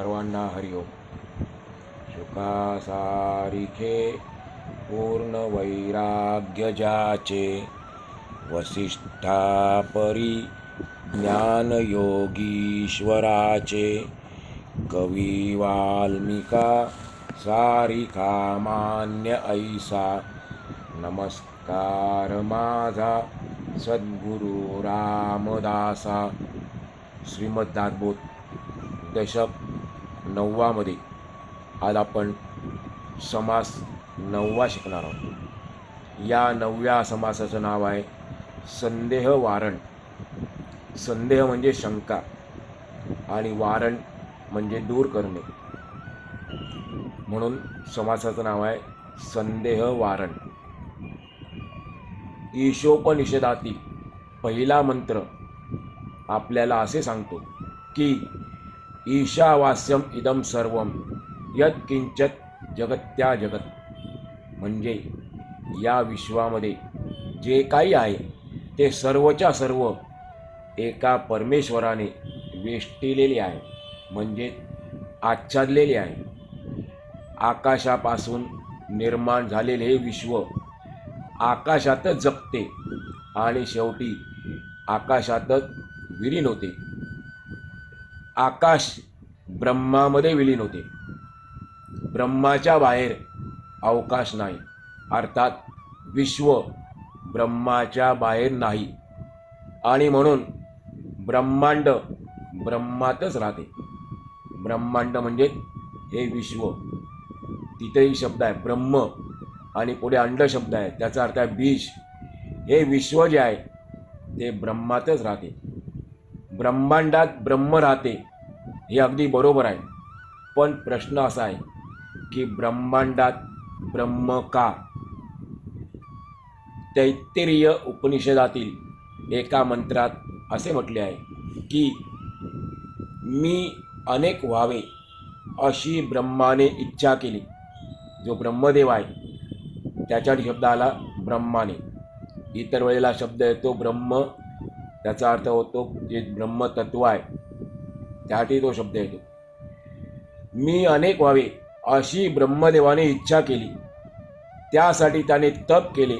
सर्वांना हरिओम सुखासारिखे पूर्ण वैराग्यजाचे वसिष्ठापरी ज्ञानयोगीश्वराचे कवी वाल्मिका सारिका मान्य ऐसा. नमस्कार माझा सद्गुरु रामदासा. श्रीमद्दाद्भुत दशक नववामध्ये आज आपण समास नववा शिकणार आहोत. या नवव्या समासाचं नाव आहे संदेह वारण. संदेह म्हणजे शंका आणि वारण म्हणजे दूर करणे. म्हणून समासाचं नाव आहे संदेह वारण. ईशोपनिषदातील पहिला मंत्र आपल्याला असे सांगतो की ईशावास्यम इदम सर्व। यत्किंचत जगत्या जगत। म्हणजे या विश्वामध्ये जे काही आहे ते सर्वच्या सर्व एका परमेश्वराने वेष्टिलेले आहे म्हणजे आच्छादलेले आहे. आकाशापासून निर्माण झालेले हे विश्व आकाशातच जगते आणि शेवटी आकाशातच विलीन होते. आकाश ब्रह्मामध्ये विलीन होते. ब्रह्माच्या बाहेर अवकाश नाही. अर्थात विश्व ब्रह्माच्या बाहेर नाही. आणि म्हणून ब्रह्मांड ब्रह्मातच राहते. ब्रह्मांड म्हणजे हे विश्व. तिथेही शब्द आहे ब्रह्म आणि पुढे अंड शब्द आहे. त्याचा अर्थ आहे बीज. हे विश्व जे आहे ते ब्रह्मातच राहते. ब्रह्मांडात ब्रह्म राहते हे अगदी बरोबर आहे. पण प्रश्न असा आहे की ब्रह्मांडात ब्रह्म का? तैत्तिरीय उपनिषदातील एका मंत्रात असे म्हटले आहे की मी अनेक व्हावे अशी ब्रह्माने इच्छा केली. जो ब्रह्मदेव आहे त्याच्या शब्द आला ब्रह्माने. इतर वेळेला शब्द येतो ब्रह्म त्याचा अर्थ होतो जे ब्रह्मतत्व आहे त्यासाठी तो शब्द येतो. मी अनेक व्हावे अशी ब्रह्मदेवाने इच्छा केली. त्यासाठी त्याने तप केले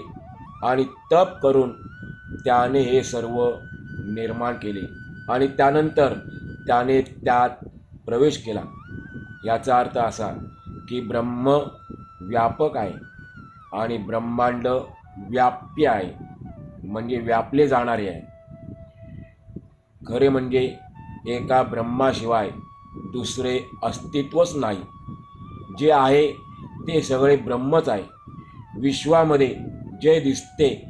आणि तप करून त्याने हे सर्व निर्माण केले आणि त्यानंतर त्याने त्यात प्रवेश केला. याचा अर्थ असा की ब्रह्म व्यापक आहे आणि ब्रह्मांड व्याप्य आहे म्हणजे व्यापले जाणारे आहे. खरे म्हणजे एका ब्रह्माशिवाय दुसरे अस्तित्वच नाही. जे आहे ते सगळे ब्रह्मच आहे. विश्वामध्ये जे दिसते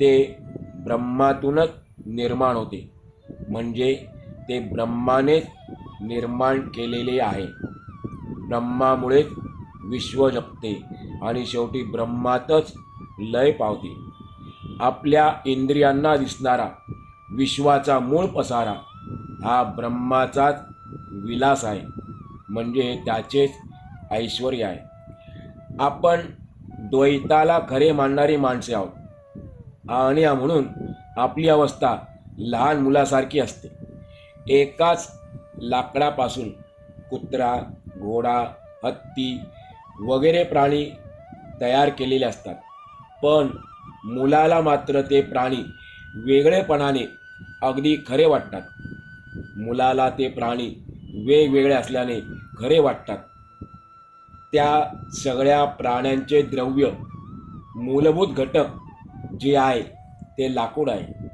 ते ब्रह्मातूनच निर्माण होते. म्हणजे ते ब्रह्मानेच निर्माण केलेले आहे. ब्रह्मामुळेच विश्व जपते आणि शेवटी ब्रह्मातच लय पावते. आपल्या इंद्रियांना दिसणारा विश्वाचा मूळ पसारा हा ब्रह्माचाच विलास आहे. म्हणजे त्याचेच ऐश्वर आहे. आपण द्वैताला खरे मानणारी माणसे आहोत. आणि म्हणून आपली अवस्था लहान मुलासारखी असते. एकाच लाकडापासून कुत्रा घोडा हत्ती वगैरे प्राणी तयार केलेले असतात. पण मुलाला मात्र ते प्राणी वेगळेपणाने अगदी खरे वाटतात. मुलाला ते प्राणी वेगवेगळे असल्याने खरे वाटतात. त्या सगळ्या प्राण्यांचे द्रव्य मूलभूत घटक जे आहे ते लाकूड आहे.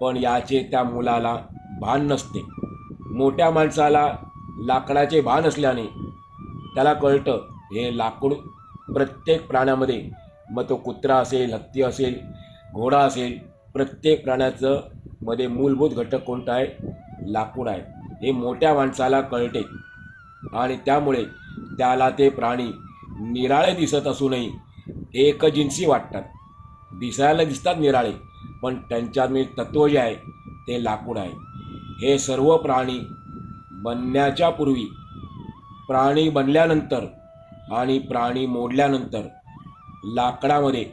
पण याचे त्या मुलाला भान नसते. मोठ्या माणसाला लाकडाचे भान असल्याने त्याला कळतं हे लाकूड प्रत्येक प्राण्यामध्ये मग तो कुत्रा असेल हत्ती असेल घोडा असेल प्रत्येक प्राण्याचं मध्ये मूलभूत घटक कोणता आहे? लाकूड आहे. हे मोठ्या माणसाला कळते. आणि त्यामुळे त्याला ते प्राणी निराळे दिसत असूनही एकजिन्सी वाटतात. दिसायला दिसतात निराळे पण त्यांच्यात तत्त्व जे आहे ते लाकूड आहे. हे सर्व प्राणी बनण्याच्या पूर्वी प्राणी बनल्यानंतर आणि प्राणी मोडल्यानंतर लाकडामध्ये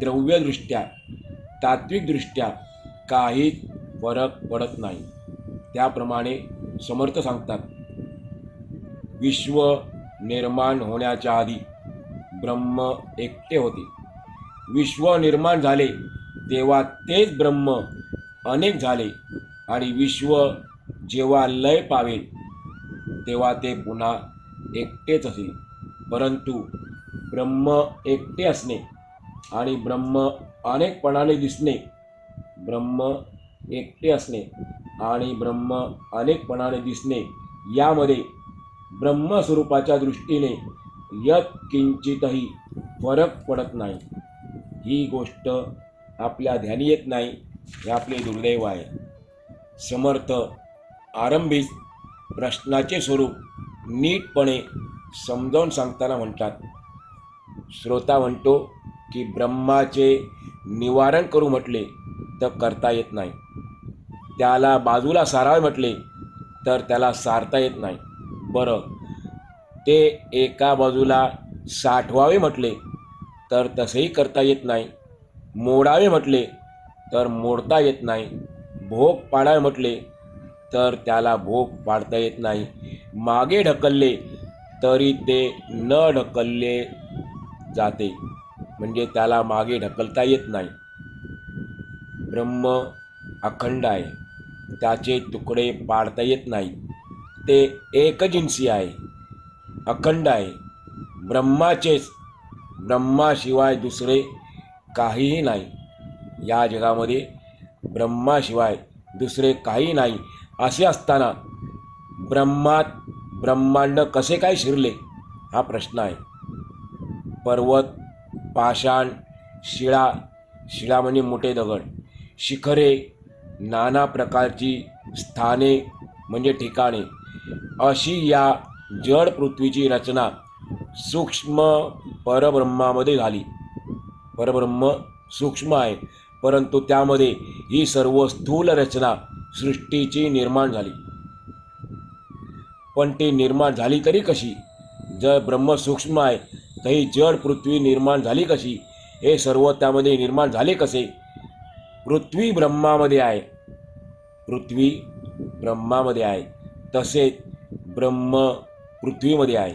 द्रव्यदृष्ट्या तात्विकदृष्ट्या काहीच फरक पडत नाही. त्याप्रमाणे समर्थ सांगतात विश्व निर्माण होण्याच्या आधी ब्रह्म एकटे होते. विश्व निर्माण झाले तेव्हा तेच ब्रह्म अनेक झाले आणि विश्व जेव्हा लय पावेल तेव्हा ते पुन्हा एकटेच असेल. परंतु ब्रह्म एकटे असणे आणि ब्रह्म अनेकपणाने दिसणे ब्रह्म एकटे असणे आणि ब्रह्म अनेकपणाने दिसणे यामध्ये ब्रह्मस्वरूपाच्या दृष्टीने यत किंचितही फरक पडत नाही. ही गोष्ट आपल्या ध्यानी येत नाही हे आपले दुर्दैव आहे. समर्थ आरंभीच प्रश्नाचे स्वरूप नीटपणे समजावून सांगताना म्हणतात. श्रोता म्हणतो की ब्रह्माचे निवारण करू म्हटले तर करता येत नाही. त्याला बाजूला सारावे म्हटले तर त्याला सारता येत नाही. बरं. ते एका बाजूला साठवावे म्हटले तर तसेही करता येत नाही. मोडावे म्हटले तर मोडता येत नाही. भोग पाडावे म्हटले तर त्याला भोग पाडता येत नाही. मागे ढकलले तरी ते न ढकलले जाते. म्हणजे त्याला मागे ढकलता येत नाही. ब्रह्म अखंड आहे. त्याचे तुकडे पाडता येत नाही. ते एकजिन्सी आहे. अखंड आहे. ब्रह्माचेच ब्रह्माशिवाय दुसरे काहीही नाही. या जगामध्ये ब्रह्माशिवाय दुसरे काही नाही. असे असताना ब्रह्मात ब्रह्मांड कसे काय शिरले? हा प्रश्न आहे. पर्वत पाषाण शिळा शिळा म्हणजे मोठे दगड. शिखरे नाना प्रकारची स्थाने म्हणजे ठिकाणे. अशी या जड पृथ्वीची रचना सूक्ष्म परब्रह्मामध्ये झाली. परब्रह्म सूक्ष्म आहे परंतु त्यामध्ये ही सर्व स्थूल रचना सृष्टीची निर्माण झाली. पण ती निर्माण झाली तरी कशी? जर ब्रह्म सूक्ष्म आहे तर ही जड पृथ्वी निर्माण झाली कशी? हे सर्व त्यामध्ये निर्माण झाले कसे? पृथ्वी ब्रह्मामध्ये आहे. पृथ्वी ब्रह्मामध्ये आहे. तसेच ब्रह्म पृथ्वीमध्ये आहे.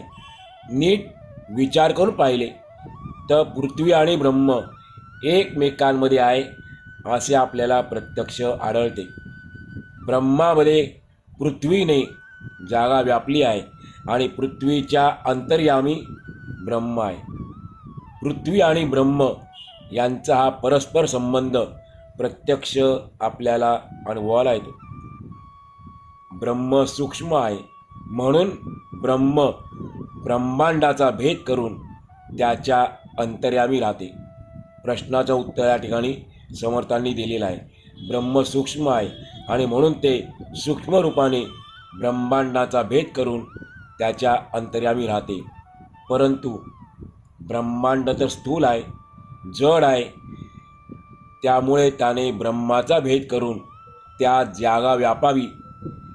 नीट विचार करून पाहिले तर पृथ्वी आणि ब्रह्म एकमेकांमध्ये आहे असे आपल्याला प्रत्यक्ष आढळते. ब्रह्मामध्ये पृथ्वीने जागा व्यापली आहे आणि पृथ्वीच्या अंतर्यामी ब्रह्म आहे. पृथ्वी आणि ब्रह्म यांचा हा परस्पर संबंध प्रत्यक्ष आपल्याला अनुभवायला येतो. ब्रह्म सूक्ष्म आहे म्हणून ब्रह्म ब्रह्मांडाचा भेद करून त्याच्या अंतर्यामी राहते. प्रश्नाचं उत्तर या ठिकाणी समर्थांनी दिलेलं आहे. ब्रह्म सूक्ष्म आहे आणि म्हणून ते सूक्ष्म रूपाने ब्रह्मांडाचा भेद करून त्याच्या अंतर्यामी राहते. परंतु ब्रह्मांड तर स्थूल आहे जड आहे त्यामुळे त्याने ब्रह्माचा भेद करून त्या जागा व्यापावी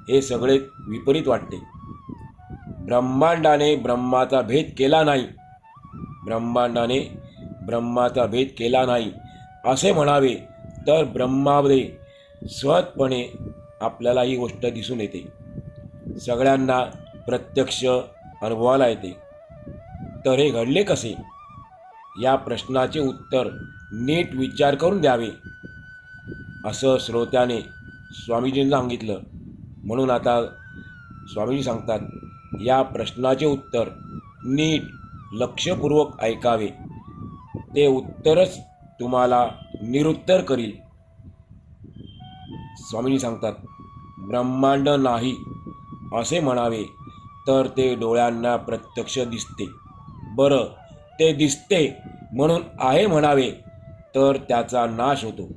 हे सगळे विपरीत वाटते. ब्रह्मांडाने ब्रह्माचा भेद केला नाही. ब्रह्मांडाने ब्रह्माचा भेद केला नाही असे म्हणावे तर ब्रह्मामध्ये सहजपणे आपल्याला ही गोष्ट दिसून येते. सगळ्यांना प्रत्यक्ष अनुभवाला येते. तर हे घडले कसे? या प्रश्नाचे उत्तर नीट विचार करून द्यावे. असं श्रोत्याने स्वामीजींना सांगितलं. म्हणून आता स्वामीजी सांगतात या प्रश्नाचे उत्तर नीट लक्षपूर्वक ऐकावे. ते उत्तरच तुम्हाला निरुत्तर करील. स्वामीजी सांगतात ब्रह्मांड नाही असे म्हणावे तर ते डोळ्यांना प्रत्यक्ष दिसते. बरं ते दिसते म्हणून आहे म्हणावे. तर त्याचा नाश होतो.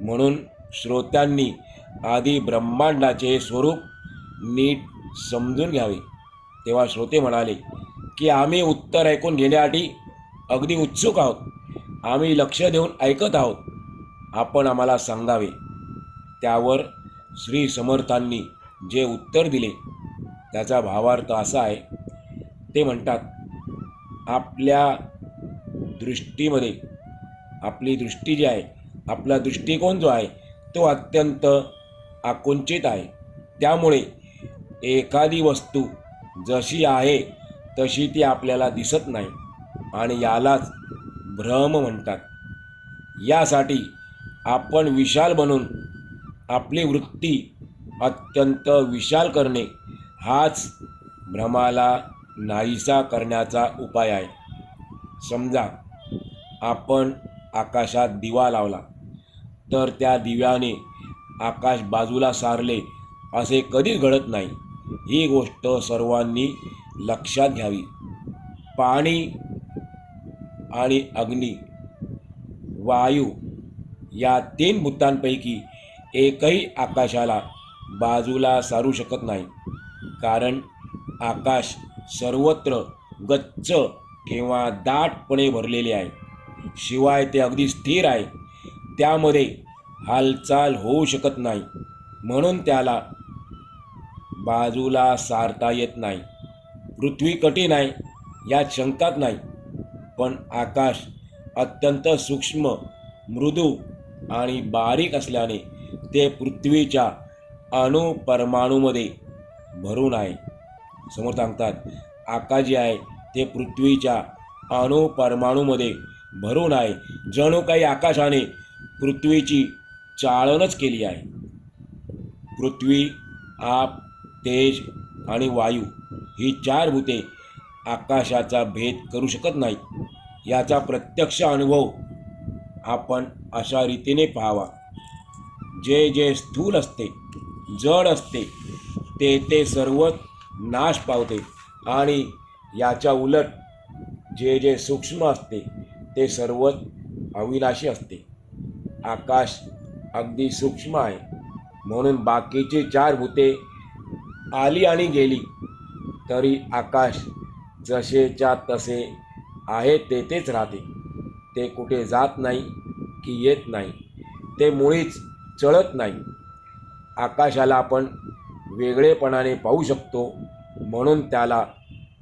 म्हणून श्रोत्यांनी आधी ब्रह्मांडाचे स्वरूप नीट समजून घ्यावे. तेव्हा श्रोते म्हणाले की आम्ही उत्तर ऐकून घेण्यासाठी अगदी उत्सुक आहोत. आम्ही लक्ष देऊन ऐकत आहोत. आपण आम्हाला सांगावे. त्यावर श्री समर्थांनी जे उत्तर दिले त्याचा भावार्थ असा आहे. ते म्हणतात आपल्या दृष्टीमध्ये आपली दृष्टी जी आहे आपला दृष्टिकोन जो आहे तो अत्यंत आकुंचित आहे. त्यामुळे एखादी वस्तू जशी आहे तशी ती आपल्याला दिसत नाही आणि यालाच भ्रम म्हणतात. यासाठी आपण विशाल बनून आपली वृत्ती अत्यंत विशाल करणे हाच भ्रमाला नाहीसा करण्याचा उपाय आहे. समजा आपण आकाशात दिवा लावला. तर त्या दिव्याने आकाश बाजूला सारले असे कधीच घडत नाही. ही गोष्ट सर्वांनी लक्षात घ्यावी. पाणी आणि अग्नी वायू या तीन भूतांपैकी एकही आकाशाला बाजूला सारू शकत नाही. कारण आकाश सर्वत्र गच्च किंवा दाटपणे भरलेले आहे. शिवाय ते अगदी स्थिर आहे. त्यामध्ये हालचाल होऊ शकत नाही. म्हणून त्याला बाजूला सारता येत नाही. पृथ्वी कठीण आहे यात शंकाच नाही. पण आकाश अत्यंत सूक्ष्म मृदू आणि बारीक असल्याने ते पृथ्वीच्या अणुपरमाणूमध्ये भरून आहे. समोर सांगतात आकाश जे आहे ते पृथ्वीच्या अणुपरमाणूमध्ये भरून आहे जणू काही आकाशाने पृथ्वीची चाळणच केली आहे. पृथ्वी आप तेज आणि वायू ही चार भूते आकाशाचा भेद करू शकत नाहीत. याचा प्रत्यक्ष अनुभव आपण अशा रीतीने पाहावा. जे जे स्थूल असते जड असते ते ते सर्व नाश पावते आणि याच्या उलट जे जे सूक्ष्म असते ते सर्व अविनाशी असते. आकाश अगदी सूक्ष्म आहे. म्हणून बाकीची चार भूते आली आणि गेली. तरी आकाश जसेच्या तसे आहे तेथेच राहते. ते कुठे जात नाही की येत नाही. ते मुळीच चळत नाही. आकाशाला आपण वेगळेपणाने पाहू शकतो म्हणून त्याला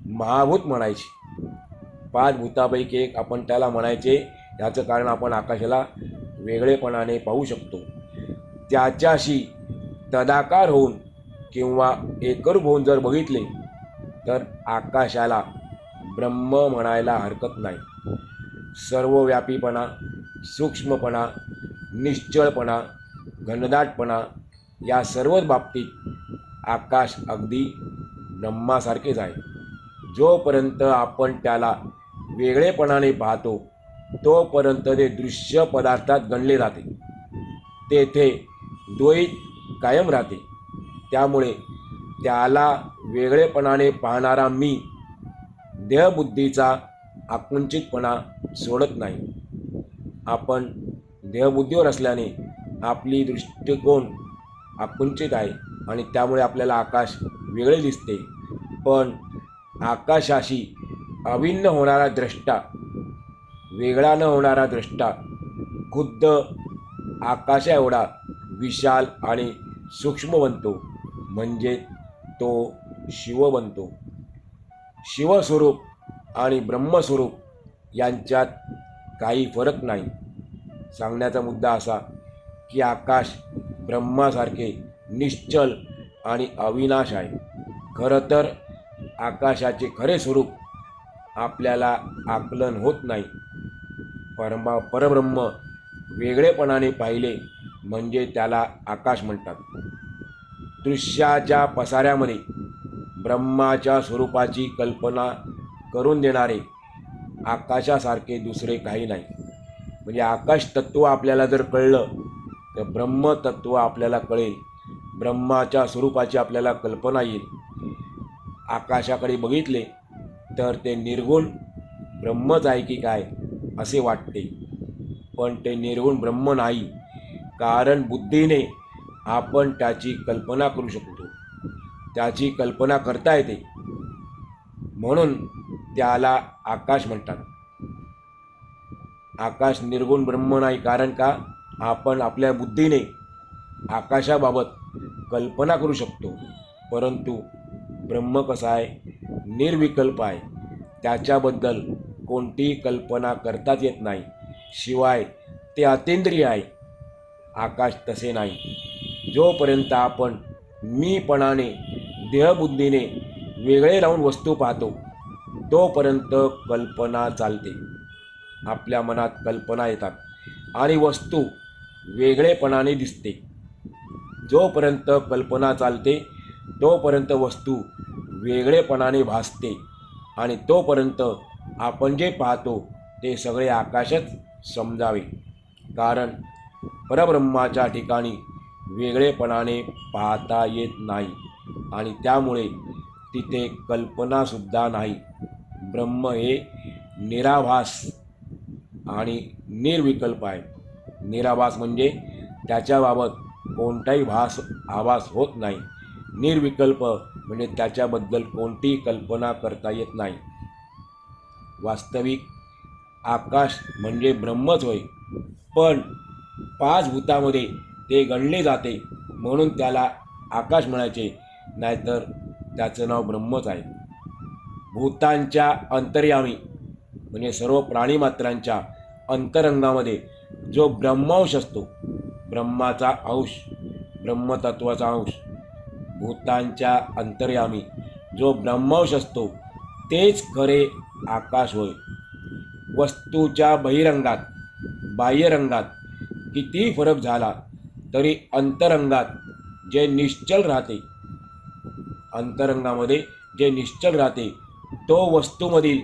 महाभूत म्हणायचे. पाच भूतापैकी एक आपण त्याला म्हणायचे. याचं कारण आपण आकाशाला वेगळेपणाने पाहू शकतो. त्याच्याशी तदाकार होऊन किंवा एकरूप होऊन जर बघितले तर आकाशाला ब्रह्म म्हणायला हरकत नाही. सर्वव्यापीपणा सूक्ष्मपणा निश्चळपणा घनदाटपणा या सर्वच बाबतीत आकाश अगदी ब्रह्मासारखेच आहे. जोपर्यंत आपण त्याला वेगळेपणाने पाहतो तोपर्यंत ते दृश्य पदार्थात गणले जाते. तेथे द्वैत कायम राहते. त्यामुळे त्याला वेगळेपणाने पाहणारा मी देहबुद्धीचा आकुंचितपणा सोडत नाही. आपण देहबुद्धीवर असल्याने आपली दृष्टिकोन आकुंचित आहे आणि त्यामुळे आपल्याला आकाश वेगळे दिसते. पण आकाशाशी अभिन्न होणारा द्रष्टा वेगळा न होणारा द्रष्टा खुद्द आकाशा एवढा विशाल आणि सूक्ष्म बनतो. म्हणजे तो शिव बनतो. शिवस्वरूप आणि ब्रह्मस्वरूप यांच्यात काही फरक नाही. सांगण्याचा मुद्दा असा की आकाश ब्रह्मासारखे निश्चल आणि अविनाश आहे. खरं तर आकाशाचे खरे स्वरूप आपल्याला आकलन होत नाही. परमा परब्रह्म वेगळेपणाने पाहिले म्हणजे त्याला आकाश म्हणतात. दृश्याच्या पसाऱ्यामध्ये ब्रह्माच्या स्वरूपाची कल्पना करून देणारे आकाशासारखे दुसरे काही नाही. म्हणजे आकाश तत्त्व आपल्याला जर कळलं तर ब्रह्मतत्त्व आपल्याला कळेल. ब्रह्माच्या स्वरूपाची आपल्याला कल्पना येईल. आकाशाकडे बघितले तर ते निर्गुण ब्रह्मच आहे की काय असे वाटते. पण ते निर्गुण ब्रह्म नाही कारण बुद्धीने आपण त्याची कल्पना करू शकतो. त्याची कल्पना करता येते. म्हणून त्याला आकाश म्हणतात. आकाश निर्गुण ब्रह्म नाही कारण का? आपण आपल्या बुद्धीने आकाशाबाबत कल्पना करू शकतो. परंतु ब्रह्म कसा आहे? निर्विकल्प आहे. त्याच्याबद्दल कोणतीही कल्पना करताच येत नाही. शिवाय ते अतिंद्रिय आहे. आकाश तसे नाही. जोपर्यंत आपण मीपणाने देहबुद्धीने वेगळे राहून वस्तू पाहतो तोपर्यंत कल्पना चालते. आपल्या मनात कल्पना येतात आणि वस्तू वेगळेपणाने दिसते. जोपर्यंत कल्पना चालते तोपर्यंत वस्तू वेगळेपणाने भासते. आणि तोपर्यंत आपण जे पाहतो ते सगळे आकाशच समजावे. कारण परब्रह्माच्या ठिकाणी वेगळेपणाने पाहता येत नाही. आणि त्यामुळे तिथे कल्पनासुद्धा नाही. ब्रह्म हे निराभास आणि निर्विकल्प आहे. निराभास म्हणजे त्याच्याबाबत कोणताही भास आभास होत नाही. निर्विकल्प म्हणजे त्याच्याबद्दल कोणतीही कल्पना करता येत नाही. वास्तविक आकाश म्हणजे ब्रह्मच होय. पण पाच भूतामध्ये ते गणले जाते म्हणून त्याला आकाश म्हणायचे नाहीतर त्याचं नाव ब्रह्मच आहे. भूतांच्या अंतर्यामी म्हणजे सर्व प्राणीमात्रांच्या अंतरंगामध्ये जो ब्रह्मांश असतो ब्रह्माचा अंश ब्रह्मतत्वाचा अंश भूतांच्या अंतर्यामी जो ब्रह्मवश असतो तेच खरे आकाश होय. वस्तूच्या बहिरंगात बाह्यरंगात कितीही फरक झाला तरी अंतरंगात जे निश्चल राहते अंतरंगामध्ये जे निश्चल राहते तो वस्तूमधील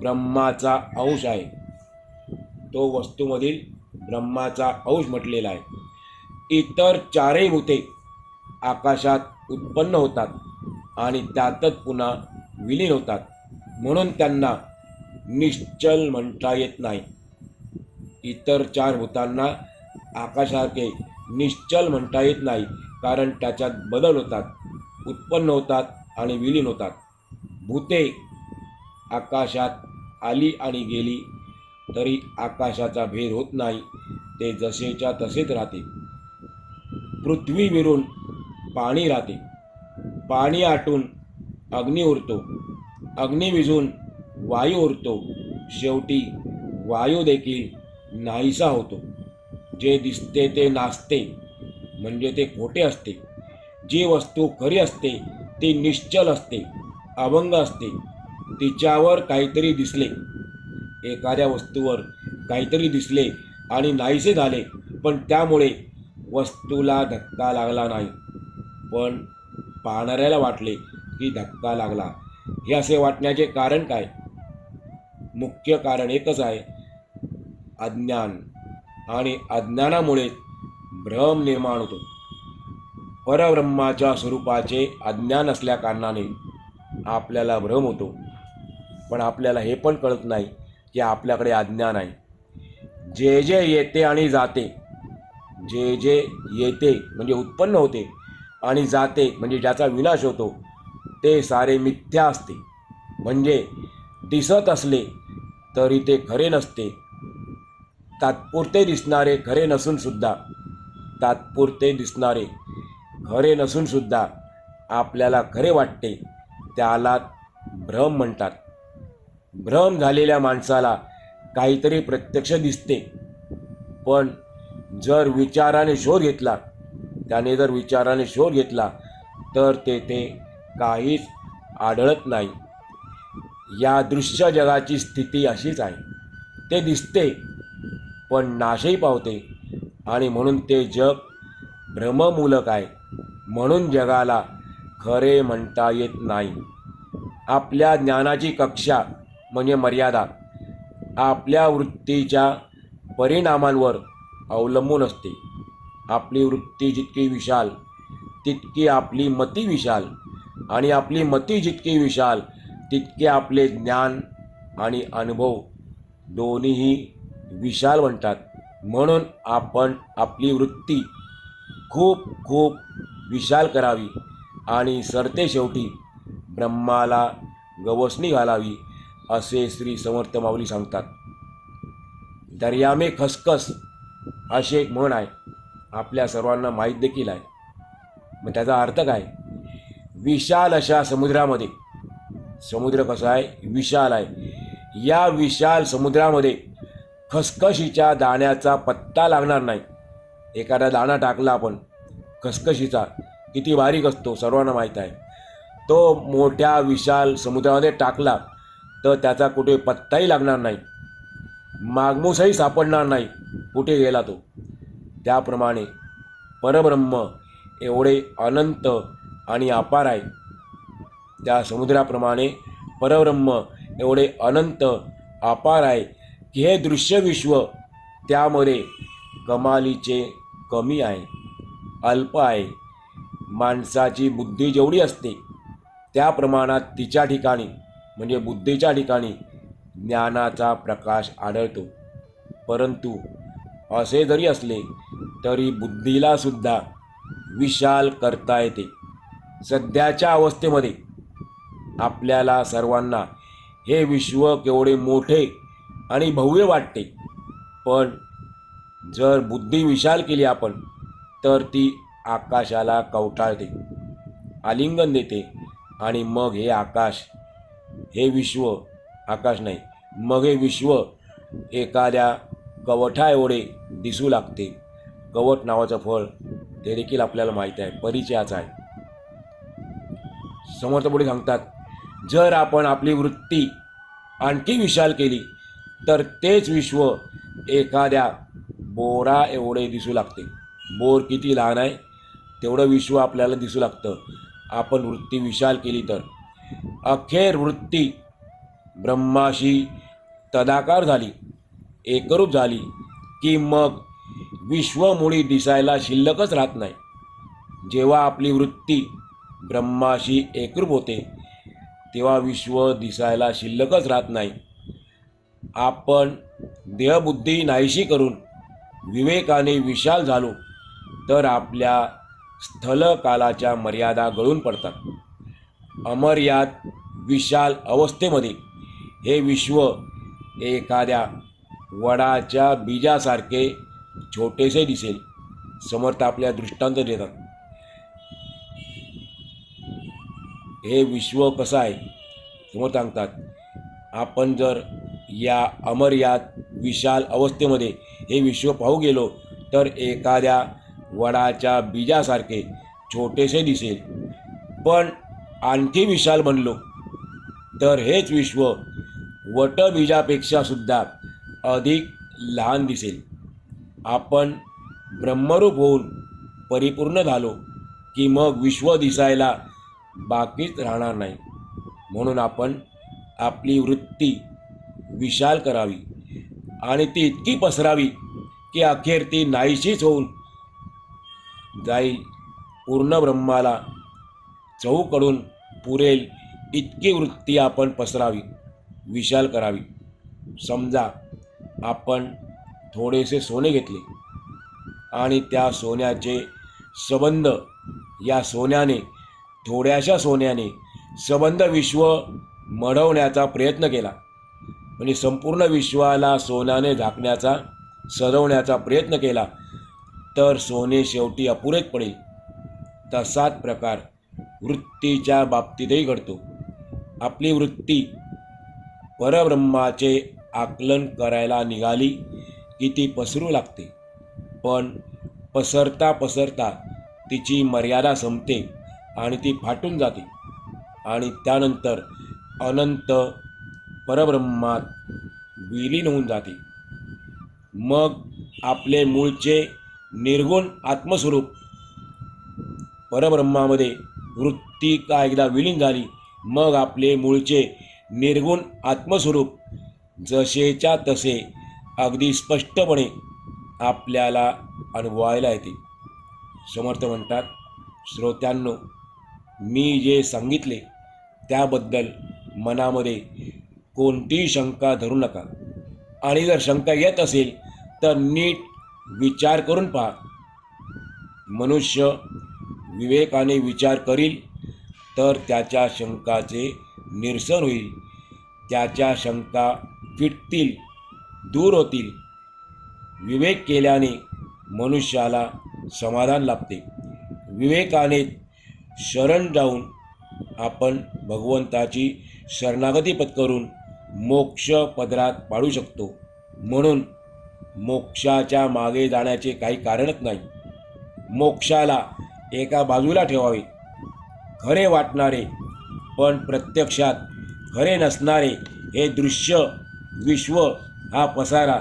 ब्रह्माचा अंश आहे. तो वस्तूमधील ब्रह्माचा अंश म्हटलेला आहे. इतर चारही भूते आकाशात उत्पन्न होतात आणि त्यातच पुन्हा विलीन होतात. म्हणून त्यांना निश्चल म्हणता येत नाही. इतर चार भूतांना आकाशासारखे निश्चल म्हणता येत नाही कारण त्याच्यात बदल होतात उत्पन्न होतात आणि विलीन होतात. भूते आकाशात आली आणि गेली तरी आकाशाचा भेद होत नाही ते जसेच्या तसेच राहते. पृथ्वी विरून पाणी राहते. पाणी आटून अग्नी उरतो. अग्नी विझून वायू उरतो. शेवटी वायू देखील नाहीसा होतो. जे दिसते ते नाचते म्हणजे ते खोटे असते. जी वस्तू खरी असते ती निश्चल असते अभंग असते. तिच्यावर काहीतरी दिसले. एखाद्या वस्तूवर काहीतरी दिसले आणि नाहीसे झाले पण त्यामुळे वस्तूला धक्का लागला नाही. पण पाहणाऱ्याला वाटले की धक्का लागला. हे असे वाटण्याचे कारण काय? मुख्य कारण एकच आहे अज्ञान. आणि अज्ञानामुळे भ्रम निर्माण होतो. परब्रह्माच्या स्वरूपाचे अज्ञान असल्याकारणाने आपल्याला भ्रम होतो. पण आपल्याला हे पण कळत नाही की आपल्याकडे अज्ञान आहे. जे जे येते आणि जाते जे जे येते म्हणजे उत्पन्न होते आणि जाते म्हणजे ज्याचा विनाश होतो ते सारे मिथ्या असते. म्हणजे दिसत असले तरी ते खरे नसते. तात्पुरते दिसणारे खरे नसूनसुद्धा तात्पुरते दिसणारे खरे नसूनसुद्धा आपल्याला खरे वाटते त्याला भ्रम म्हणतात. भ्रम झालेल्या माणसाला काहीतरी प्रत्यक्ष दिसते. पण जर विचाराने शोध घेतला त्याने जर विचाराने शोध घेतला तर तेथे काहीच आढळत नाही. या दृश्य जगाची स्थिती अशीच आहे. ते दिसते पण नाशही पावते आणि म्हणून ते जग भ्रममूलक आहे. म्हणून जगाला खरे म्हणता येत नाही. आपल्या ज्ञानाची कक्षा म्हणजे मर्यादा आपल्या वृत्तीच्या परिणामांवर अवलंबून असते. आपली वृत्ती जितकी विशाल तितकी आपली मती विशाल. आणि आपली मती जितकी विशाल तितके आपले ज्ञान आणि अनुभव दोन्हीही विशाल म्हणतात म्हणून आपण आपली वृत्ती खूप खूप विशाल करावी आणि सरते शेवटी ब्रह्माला गवसणी घालावी असे श्री समर्थ माऊली सांगतात. दर्यामे खसखस अशी एक म्हण आहे. आपल्या सर्वांना माहीत देखील आहे. मग त्याचा अर्थ काय? विशाल अशा समुद्रामध्ये समुद्र कसा आहे? विशाल आहे. या विशाल समुद्रामध्ये खसखशीच्या दाण्याचा पत्ता लागणार नाही. एखादा दाणा टाकला आपण खसखशीचा किती बारीक असतो सर्वांना माहीत आहे. तो मोठ्या विशाल समुद्रामध्ये टाकला तर त्याचा कुठे पत्ताही लागणार नाही. मागमूसही सापडणार नाही. कुठे गेला तो? त्याप्रमाणे परब्रह्म एवढे अनंत आणि अपार आहे. त्या समुद्राप्रमाणे परब्रह्म एवढे अनंत अपार आहे. की हे दृश्य विश्व त्यामध्ये कमालीचे कमी आहे अल्प आहे. माणसाची बुद्धी जेवढी असते त्या प्रमाणात तिच्या ठिकाणी म्हणजे बुद्धीच्या ठिकाणी ज्ञानाचा प्रकाश आढळतो. परंतु असे जरी असले तरी बुद्धीला सुद्धा विशाल करता येते. सध्याच्या अवस्थेमध्ये आपल्याला सर्वांना हे विश्व केवढे मोठे आणि भव्य वाटते. पण जर बुद्धी विशाल केली आपण तर ती आकाशाला कवटाळते आलिंगन देते आणि मग हे आकाश हे विश्व आकाश नाही मग हे विश्व एखाद्या कवठा एवढे दिसू लागते. कवट नावाचं फळ ते देखील आपल्याला माहीत आहे परिचयाचं आहे. समर्थपुढे सांगतात जर आपण आपली वृत्ती आणखी विशाल केली तर तेच विश्व एखाद्या बोरा एवढे दिसू लागते. बोर किती लहान आहे तेवढं विश्व आपल्याला दिसू लागतं. आपण वृत्ती विशाल केली तर. अखेर वृत्ती ब्रह्माशी तदाकार झाली एकरूप झाली की मग विश्वमुळी दिसायला शिल्लकच राहत नाही. जेव्हा आपली वृत्ती ब्रह्माशी एकरूप होते तेव्हा विश्व दिसायला शिल्लकच राहत नाही. आपण देहबुद्धी नाहीशी करून विवेकाने विशाल झालो तर आपल्या स्थलकालाच्या मर्यादा गळून पडतात. अमर्याद विशाल अवस्थेमध्ये हे विश्व एखाद्या वडाच्या बीजासारखे छोटेसे दिसेल. समर्थ आपल्या दृष्टांत देतात. हे विश्व कसं आहे? समोर सांगतात आपण जर या अमर्यात विशाल अवस्थेमध्ये हे विश्व पाहू गेलो तर एखाद्या वडाच्या बीजासारखे छोटेसे दिसेल. पण आणखी विशाल बनलो तर हेच विश्व वटबीजापेक्षा सुद्धा अधिक लहान दिसेल. आपण ब्रह्मरूप होऊन परिपूर्ण झालो की मग विश्व दिसायला बाकीच राहणार नाही. म्हणून आपण आपली वृत्ती विशाल करावी आणि ती इतकी पसरावी की अखेर ती नाहीशीच होऊन जाईल. पूर्ण ब्रह्माला चहूकडून पुरेल इतकी वृत्ती आपण पसरावी विशाल करावी. समजा आपण थोडेसे सोने घेतले. आणि त्या सोन्याचे सबंध या सोन्याने थोड्याशा सोन्याने सबंध विश्व मढवण्याचा प्रयत्न केला. म्हणजे संपूर्ण विश्वाला सोन्याने झाकण्याचा सजवण्याचा प्रयत्न केला. तर सोने शेवटी अपुरेच पडेल. तसाच प्रकार वृत्तीच्या बाबतीतही घडतो. आपली वृत्ती परब्रह्माचे आकलन करायला निघाली. की ती पसरू लागते. पण पसरता पसरता तिची मर्यादा संपते आणि ती फाटून जाते. आणि त्यानंतर अनंत परब्रह्मात विलीन होऊन जाते. मग आपले मूळचे निर्गुण आत्मस्वरूप परब्रह्मामध्ये वृत्ती का एकदा विलीन झाली मग आपले मूळचे निर्गुण आत्मस्वरूप जसेच्या तसे अगदी स्पष्टपणे आपल्याला अनुभवायला येते. समर्थ म्हणतात श्रोत्यांनो मी जे सांगितले त्याबद्दल मनामध्ये कोणतीही शंका धरू नका. आणि जर शंका येत असेल तर नीट विचार करून पहा. मनुष्य विवेकाने विचार करील तर त्याच्या शंकाचे निरसन होईल. त्याच्या शंका फिटतील. दूर होतील. विवेक केल्याने मनुष्याला समाधान लाभते. विवेकाने शरण जाऊन आपण भगवंताची शरणागती पत्करून मोक्ष पदरात पाडू शकतो. म्हणून मोक्षाच्या मागे जाण्याचे काही कारणच नाही. मोक्षाला एका बाजूला ठेवावे. खरे वाटणारे पण प्रत्यक्षात खरे नसणारे हे दृश्य विश्व हा पसारा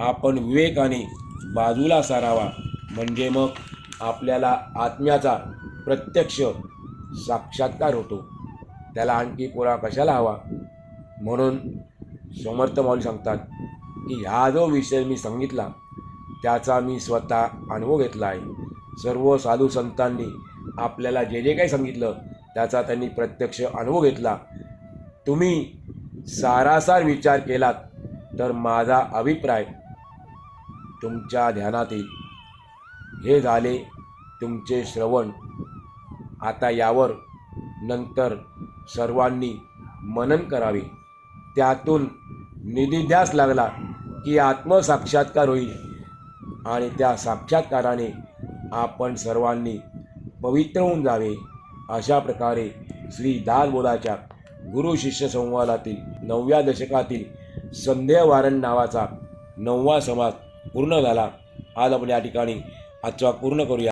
आपण विवेकाने बाजूला सारावा. म्हणजे मग आपल्याला आत्म्याचा प्रत्यक्ष साक्षात्कार होतो. त्याला आणखी पुरा कशाला हवा? म्हणून समर्थ माऊली सांगतात की हा जो विषय मी सांगितला त्याचा मी स्वतः अनुभव घेतला आहे. सर्व साधू संतांनी आपल्याला जे जे काही सांगितलं त्याचा त्यांनी प्रत्यक्ष अनुभव घेतला. तुम्ही सारासार विचार केलात तर माझा अभिप्राय तुमच्या ध्यानात येईल हे झाले तुमचे श्रवण. आता यावर नंतर सर्वांनी मनन करावे. त्यातून निधिध्यास लागला की आत्मसाक्षात्कार होईल. आणि त्या साक्षात्काराने आपण सर्वांनी पवित्र होऊन जावे अशा प्रकारे श्री दासबोधाच्या गुरु शिष्य संवादातील नवव्या दशकातील संध्यावारण नावाचा नववा समाज पूर्ण झाला. आज आपण या ठिकाणी आजचा पूर्ण करूया.